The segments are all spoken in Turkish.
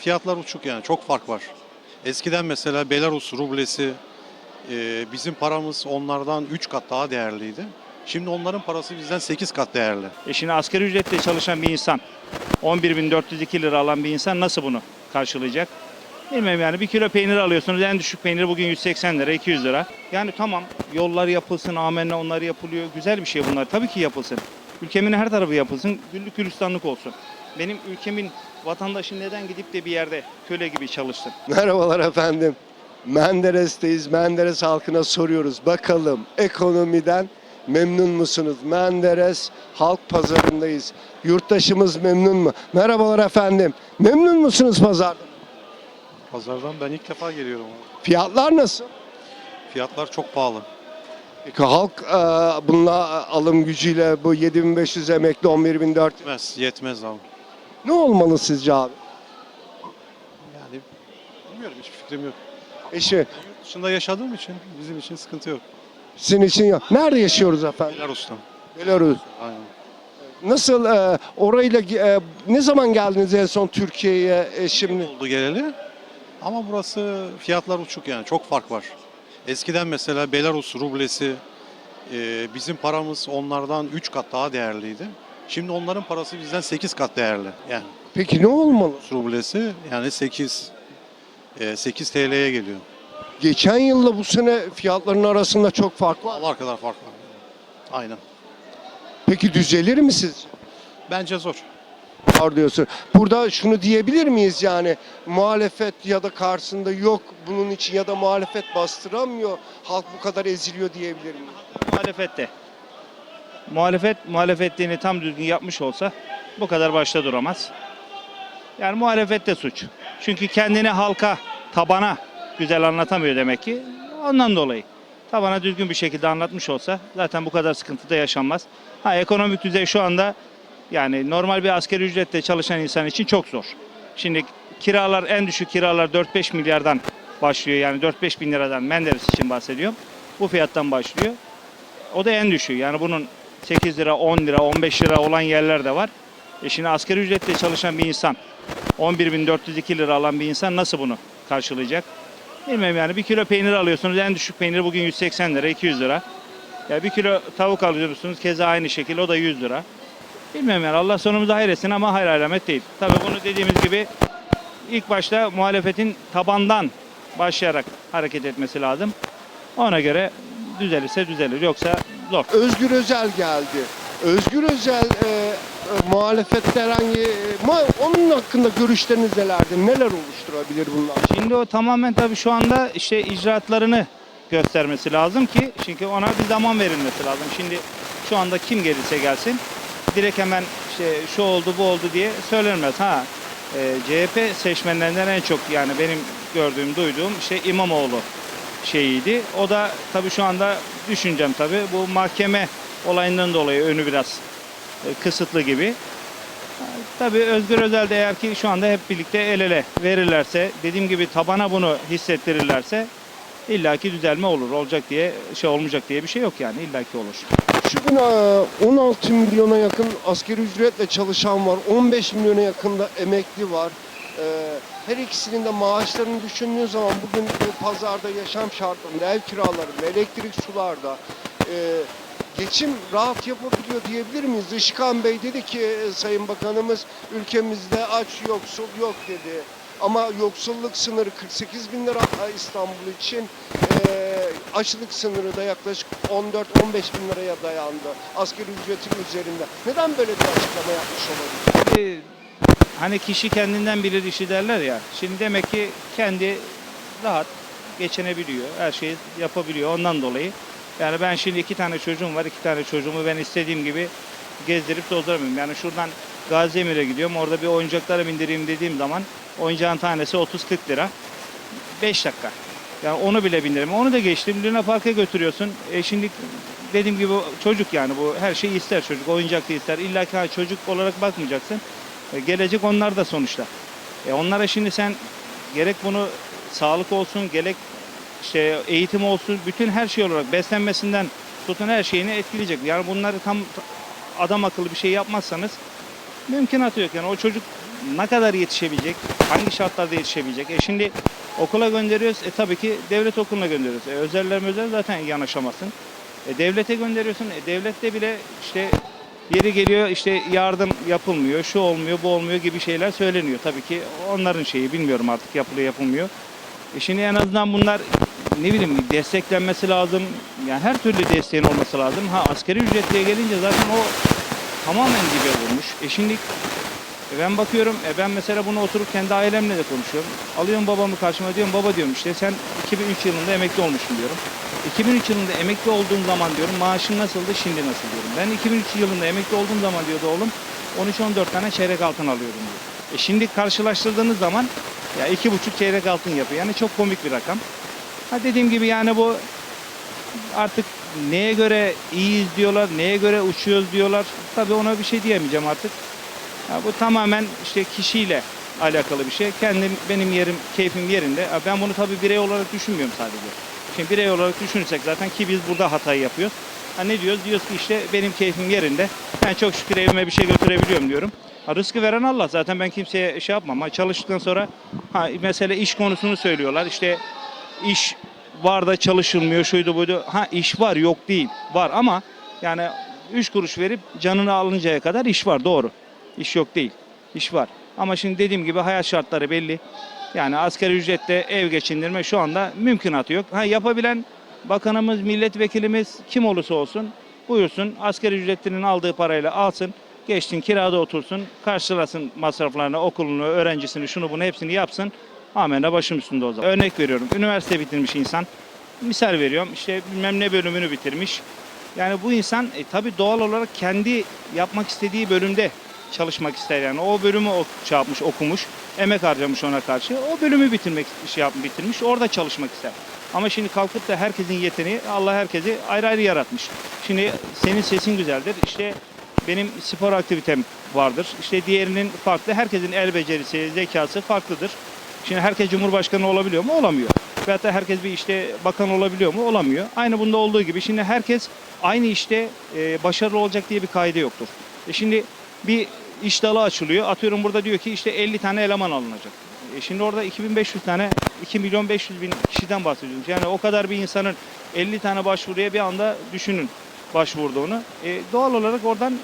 fiyatlar uçuk yani çok fark var. Eskiden mesela Belarus rublesi e, bizim paramız onlardan 3 kat daha değerliydi. Şimdi onların parası bizden 8 kat değerli. E şimdi asgari ücretle çalışan bir insan 11.402 lira alan bir insan nasıl bunu karşılayacak? Bilmem yani bir kilo peynir alıyorsunuz en düşük peynir bugün 180 lira 200 lira. Yani tamam yollar yapılsın amenna onları yapılıyor güzel bir şey bunlar tabii ki yapılsın. Ülkemin her tarafı yapılsın güllük gülistanlık olsun. Benim ülkemin vatandaşı neden gidip de bir yerde köle gibi çalışsın? Merhabalar efendim. Menderes'teyiz. Menderes halkına soruyoruz. Bakalım ekonomiden memnun musunuz? Menderes halk pazarındayız. Yurttaşımız memnun mu? Merhabalar efendim. Memnun musunuz pazarda? Pazardan ben ilk defa geliyorum. Fiyatlar nasıl? Fiyatlar çok pahalı. Peki halk e, bununla alım gücüyle bu 7500 emekli 11400 Yetmez, yetmez abi. Ne olmalı sizce abi? Yani bilmiyorum hiçbir fikrim yok. Eşi Yurt dışında yaşadığım için bizim için sıkıntı yok. sizin için yok. Nerede yaşıyoruz efendim? Belarus'tan. Belarus. Aynen. Nasıl e, orayla e, ne zaman geldiniz en son Türkiye'ye e, şimdi? oldu geleli. Ama burası fiyatlar uçuk yani çok fark var. Eskiden mesela Belarus rublesi e, bizim paramız onlardan 3 kat daha değerliydi. Şimdi onların parası bizden 8 kat değerli. Yani Peki ne olmalı? rublesi yani 8 e, 8 TL'ye geliyor. Geçen yılla bu sene fiyatların arasında çok fark var. Allah kadar fark var. Aynen. Peki düzelir mi sizce? Bence zor. Var diyorsun. Burada şunu diyebilir miyiz yani muhalefet ya da karşısında yok bunun için ya da muhalefet bastıramıyor halk bu kadar eziliyor diyebilir miyiz? Muhalefette. Muhalefet muhalefetliğini tam düzgün yapmış olsa bu kadar başta duramaz. Yani muhalefet de suç. Çünkü kendini halka, tabana güzel anlatamıyor demek ki. Ondan dolayı. Tabana düzgün bir şekilde anlatmış olsa zaten bu kadar sıkıntı da yaşanmaz. Ha ekonomik düzey şu anda yani normal bir asgari ücretle çalışan insan için çok zor. Şimdi kiralar en düşük kiralar 4-5 milyardan başlıyor. Yani 4-5 bin liradan Menderes için bahsediyorum. Bu fiyattan başlıyor. O da en düşüğü. Yani bunun 8 lira, 10 lira, 15 lira olan yerler de var. E şimdi asgari ücretle çalışan bir insan 11.402 lira alan bir insan nasıl bunu karşılayacak? Bilmem yani bir kilo peynir alıyorsunuz en düşük peynir bugün 180 lira 200 lira. Ya bir kilo tavuk alıyorsunuz keza aynı şekilde o da 100 lira. Bilmem yani Allah sonumuzu hayretsin ama hayır alamet değil. Tabii bunu dediğimiz gibi ilk başta muhalefetin tabandan başlayarak hareket etmesi lazım. Ona göre düzelirse düzelir yoksa zor. Özgür Özel geldi. Özgür Özel e, e, muhalefette herhangi e, mu- onun hakkında görüşleriniz nelerdir? Neler oluşturabilir bunlar? Şimdi o tamamen tabii şu anda işte icraatlarını göstermesi lazım ki çünkü ona bir zaman verilmesi lazım. Şimdi şu anda kim gelirse gelsin direkt hemen işte şu oldu bu oldu diye söylenmez. Ha e, CHP seçmenlerinden en çok yani benim gördüğüm duyduğum işte İmamoğlu şeyiydi. O da tabii şu anda düşüncem tabii bu mahkeme olayından dolayı önü biraz e, kısıtlı gibi. Tabii Özgür Özel de eğer ki şu anda hep birlikte el ele verirlerse, dediğim gibi tabana bunu hissettirirlerse illaki düzelme olur. Olacak diye şey olmayacak diye bir şey yok yani illaki olur. Şu gün e, 16 milyona yakın asgari ücretle çalışan var. 15 milyona yakın da emekli var. E, Her ikisinin de maaşlarını düşündüğün zaman bugün bu pazarda yaşam şartlarında, ev kiralarında, elektrik sularda e, geçim rahat yapabiliyor diyebilir miyiz? Işıkhan Bey dedi ki e, Sayın Bakanımız ülkemizde aç yoksul yok dedi. Ama yoksulluk sınırı 48 bin lira İstanbul için. E, açlık sınırı da yaklaşık 14-15 bin liraya dayandı. Asgari ücretin üzerinde. Neden böyle bir açıklama yapmış olabilir? Hani kişi kendinden bilir işi derler ya. Şimdi demek ki kendi rahat geçinebiliyor. Her şeyi yapabiliyor ondan dolayı. Yani ben şimdi iki tane çocuğum var. iki tane çocuğumu ben istediğim gibi gezdirip dolduramıyorum. Yani şuradan Gaziemir'e gidiyorum. Orada bir oyuncaklara bindireyim dediğim zaman oyuncağın tanesi 30-40 lira. 5 dakika. Yani onu bile bindiremiyorum. Onu da geçtim. Luna Park'a götürüyorsun. E şimdi dediğim gibi çocuk yani bu her şeyi ister çocuk. Oyuncak da ister. İlla ki çocuk olarak bakmayacaksın. E, gelecek onlar da sonuçta. E, onlara şimdi sen gerek bunu sağlık olsun, gerek işte eğitim olsun, bütün her şey olarak beslenmesinden tutun her şeyini etkileyecek. Yani bunları tam adam akıllı bir şey yapmazsanız mümkünatı yok. Yani o çocuk ne kadar yetişebilecek, hangi şartlarda yetişebilecek? E şimdi okula gönderiyoruz, e tabii ki devlet okuluna gönderiyoruz. E özeller özel zaten yanaşamazsın. E devlete gönderiyorsun, e devlette bile işte yeri geliyor işte yardım yapılmıyor, şu olmuyor, bu olmuyor gibi şeyler söyleniyor. Tabii ki onların şeyi bilmiyorum artık yapılıyor, yapılmıyor. E şimdi en azından bunlar ne bileyim desteklenmesi lazım. Yani her türlü desteğin olması lazım. Ha askeri ücretliye gelince zaten o tamamen dibe vurmuş. E şimdi e ben bakıyorum, e ben mesela bunu oturup kendi ailemle de konuşuyorum. Alıyorum babamı karşıma diyorum, baba diyorum işte sen 2003 yılında emekli olmuşsun diyorum. 2003 yılında emekli olduğum zaman diyorum maaşın nasıldı, şimdi nasıl diyorum. Ben 2003 yılında emekli olduğum zaman diyordu oğlum 13-14 tane çeyrek altın alıyordum diyor. E şimdi karşılaştırdığınız zaman ya iki buçuk çeyrek altın yapıyor. Yani çok komik bir rakam. Ha dediğim gibi yani bu artık neye göre iyiyiz diyorlar, neye göre uçuyoruz diyorlar. Tabii ona bir şey diyemeyeceğim artık. Ya bu tamamen işte kişiyle alakalı bir şey. Kendim benim yerim, keyfim yerinde. Ben bunu tabii birey olarak düşünmüyorum sadece. Şimdi birey olarak düşünürsek zaten ki biz burada hatayı yapıyoruz. Ha ne diyoruz? Diyoruz ki işte benim keyfim yerinde. Ben çok şükür evime bir şey götürebiliyorum diyorum. Ha, rızkı veren Allah. Zaten ben kimseye şey yapmam. Ha, çalıştıktan sonra ha, mesela iş konusunu söylüyorlar. İşte iş var da çalışılmıyor şuydu buydu. Ha iş var yok değil. Var ama yani 3 kuruş verip canını alıncaya kadar iş var doğru. İş yok değil. İş var. Ama şimdi dediğim gibi hayat şartları belli. Yani asgari ücretle ev geçindirme şu anda mümkünatı yok. Ha yapabilen bakanımız, milletvekilimiz kim olursa olsun buyursun asgari ücretlinin aldığı parayla alsın. Geçtin kirada otursun, karşılasın masraflarını, okulunu, öğrencisini, şunu bunu hepsini yapsın. Amenna başım üstünde o zaman. Örnek veriyorum. Üniversite bitirmiş insan. Misal veriyorum. işte bilmem ne bölümünü bitirmiş. Yani bu insan e, tabii doğal olarak kendi yapmak istediği bölümde çalışmak ister yani. O bölümü o, şey yapmış, okumuş, emek harcamış ona karşı. O bölümü bitirmek şey yapmış, bitirmiş, orada çalışmak ister. Ama şimdi kalkıp da herkesin yeteneği, Allah herkesi ayrı ayrı yaratmış. Şimdi senin sesin güzeldir. İşte benim spor aktivitem vardır. İşte diğerinin farklı. Herkesin el becerisi, zekası farklıdır. Şimdi herkes cumhurbaşkanı olabiliyor mu? Olamıyor. Veyahut da herkes bir işte bakan olabiliyor mu? Olamıyor. Aynı bunda olduğu gibi şimdi herkes aynı işte başarılı olacak diye bir kaide yoktur. E şimdi bir iş dalı açılıyor. Atıyorum burada diyor ki işte 50 tane eleman alınacak. E şimdi orada 2500 tane 2 milyon 500 bin kişiden bahsediyoruz. Yani o kadar bir insanın 50 tane başvuruya bir anda düşünün başvurduğunu. E, doğal olarak oradan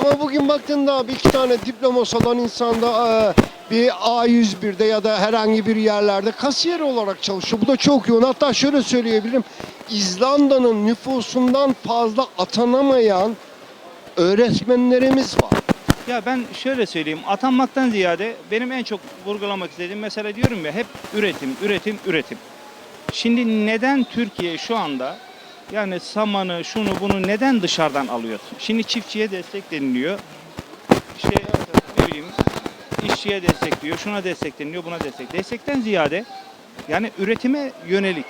Ama bugün baktığında bir iki tane diploması olan insan da e, bir A101'de ya da herhangi bir yerlerde kasiyer olarak çalışıyor. Bu da çok yoğun. Hatta şöyle söyleyebilirim. İzlanda'nın nüfusundan fazla atanamayan öğretmenlerimiz var. Ya ben şöyle söyleyeyim, atanmaktan ziyade benim en çok vurgulamak istediğim mesele diyorum ya hep üretim, üretim, üretim. Şimdi neden Türkiye şu anda yani samanı, şunu bunu neden dışarıdan alıyor? Şimdi çiftçiye destek deniliyor. İşte ne bileyim işçiye destekliyor, şuna destek deniliyor, buna destek. Destekten ziyade yani üretime yönelik.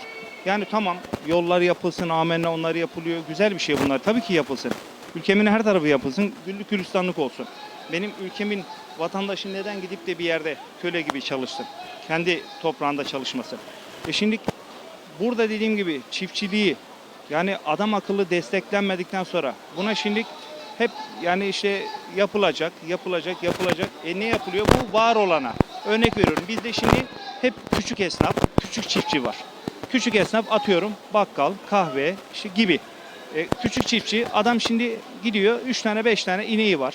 Yani tamam yollar yapılsın, amenna onları yapılıyor. Güzel bir şey bunlar. Tabii ki yapılsın. Ülkemin her tarafı yapılsın. Güllük gülistanlık olsun. Benim ülkemin vatandaşı neden gidip de bir yerde köle gibi çalışsın? Kendi toprağında çalışmasın. E şimdi burada dediğim gibi çiftçiliği yani adam akıllı desteklenmedikten sonra buna şimdi hep yani işte yapılacak, yapılacak, yapılacak. E ne yapılıyor? Bu var olana. Örnek veriyorum. Bizde şimdi hep küçük esnaf, küçük çiftçi var. Küçük esnaf atıyorum bakkal, kahve işte gibi. E, küçük çiftçi adam şimdi gidiyor 3 tane 5 tane ineği var.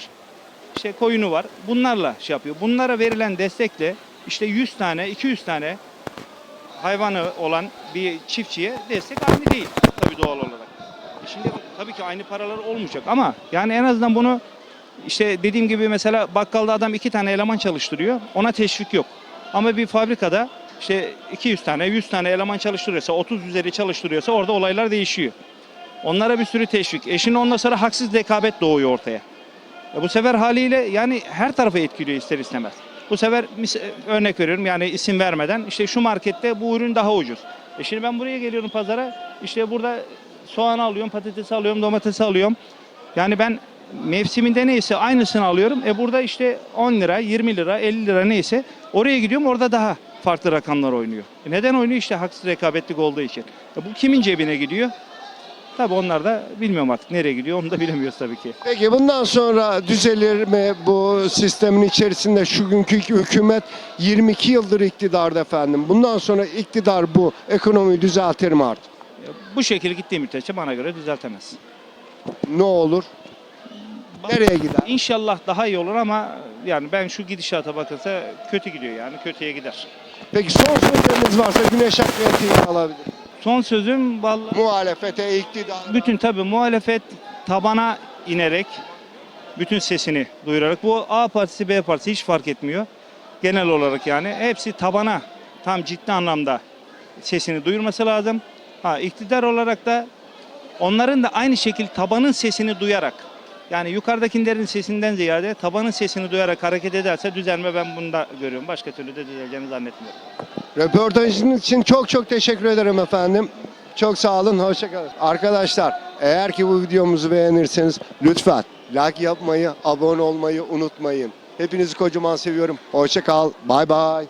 İşte koyunu var. Bunlarla şey yapıyor. Bunlara verilen destekle işte 100 tane 200 tane hayvanı olan bir çiftçiye destek aynı değil tabii doğal olarak. E Şimdi tabii ki aynı paralar olmayacak ama yani en azından bunu işte dediğim gibi mesela bakkalda adam iki tane eleman çalıştırıyor. Ona teşvik yok. Ama bir fabrikada işte 200 tane 100 tane eleman çalıştırıyorsa 30 üzeri çalıştırıyorsa orada olaylar değişiyor. Onlara bir sürü teşvik. E şimdi ondan sonra haksız rekabet doğuyor ortaya. E bu sefer haliyle yani her tarafı etkiliyor ister istemez. Bu sefer örnek veriyorum yani isim vermeden işte şu markette bu ürün daha ucuz. E şimdi ben buraya geliyorum pazara işte burada soğan alıyorum, patates alıyorum, domates alıyorum. Yani ben mevsiminde neyse aynısını alıyorum. E burada işte 10 lira, 20 lira, 50 lira neyse oraya gidiyorum orada daha farklı rakamlar oynuyor. E neden oynuyor? İşte haksız rekabetlik olduğu için. E bu kimin cebine gidiyor? Tabii onlar da bilmiyorum artık nereye gidiyor onu da bilemiyoruz tabii ki. Peki bundan sonra düzelir mi bu sistemin içerisinde şu günkü hükümet 22 yıldır iktidarda efendim. Bundan sonra iktidar bu ekonomiyi düzeltir mi artık? Bu şekilde gittiği müddetçe bana göre düzeltemez. Ne olur? Nereye gider? İnşallah daha iyi olur ama yani ben şu gidişata bakılsa kötü gidiyor yani kötüye gider. Peki son sözleriniz varsa Güneş Akbey'i alabilir. Son sözüm vallahi Muhalefete, iktidara. bütün tabii muhalefet tabana inerek bütün sesini duyurarak bu A partisi B partisi hiç fark etmiyor. Genel olarak yani hepsi tabana tam ciddi anlamda sesini duyurması lazım. Ha iktidar olarak da onların da aynı şekilde tabanın sesini duyarak yani yukarıdakilerin sesinden ziyade tabanın sesini duyarak hareket ederse düzelme ben bunda görüyorum. Başka türlü de düzeleceğini zannetmiyorum. Röportajınız için çok çok teşekkür ederim efendim. Çok sağ olun, hoşçakalın. Arkadaşlar eğer ki bu videomuzu beğenirseniz lütfen like yapmayı, abone olmayı unutmayın. Hepinizi kocaman seviyorum. Hoşça kal. Bay bay.